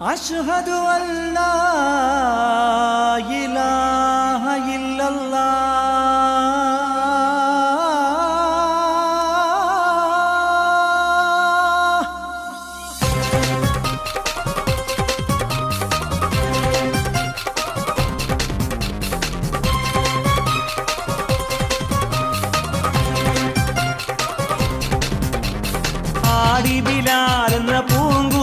അഷ്ഹദു ഇലാഹ ആടി ബിലാലെന്ന പൂങ്കും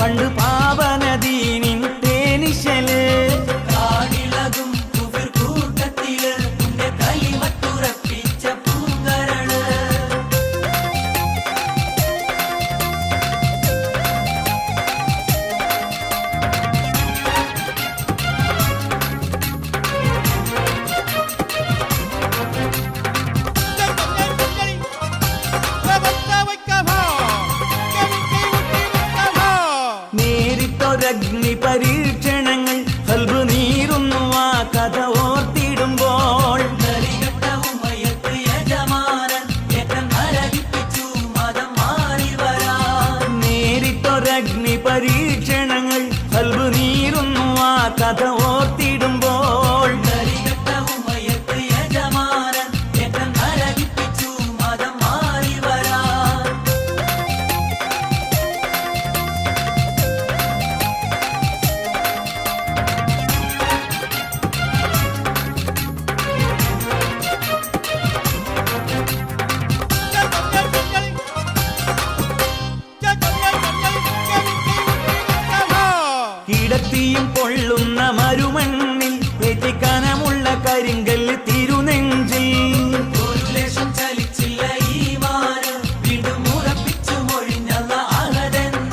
கண்டு பாவ നേരിട്ടൊരഗ്നി പരീക്ഷണങ്ങൾ കൽബ് നീറുന്നു ആ കഥ ഈ മാന് മരുമണ്ണിൽ ഉറപ്പിച്ചു മൊഴിഞ്ഞല്ല തിരുനെഞ്ചി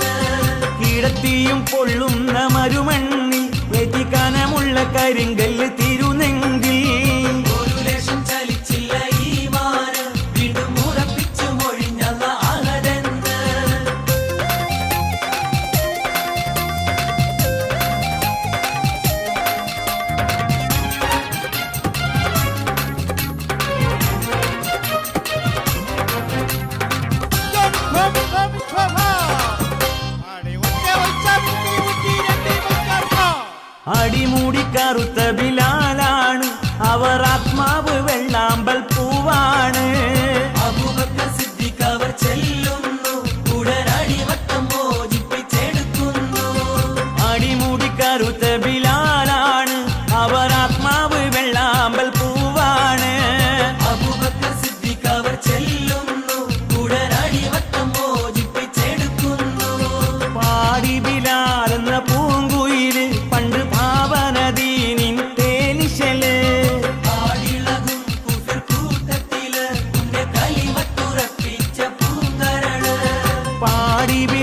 കിടത്തിയും പൊള്ളുന്ന മരുമണ്ണിൽ ഏറ്റിക്കനമുള്ള കരിങ്കല്ല് അടിമൂടി കറുത്ത ബിലാലാണ്. അവർ ആത്മാവ് വെള്ളാമ്പൽ പൂവാണ്. Caribe.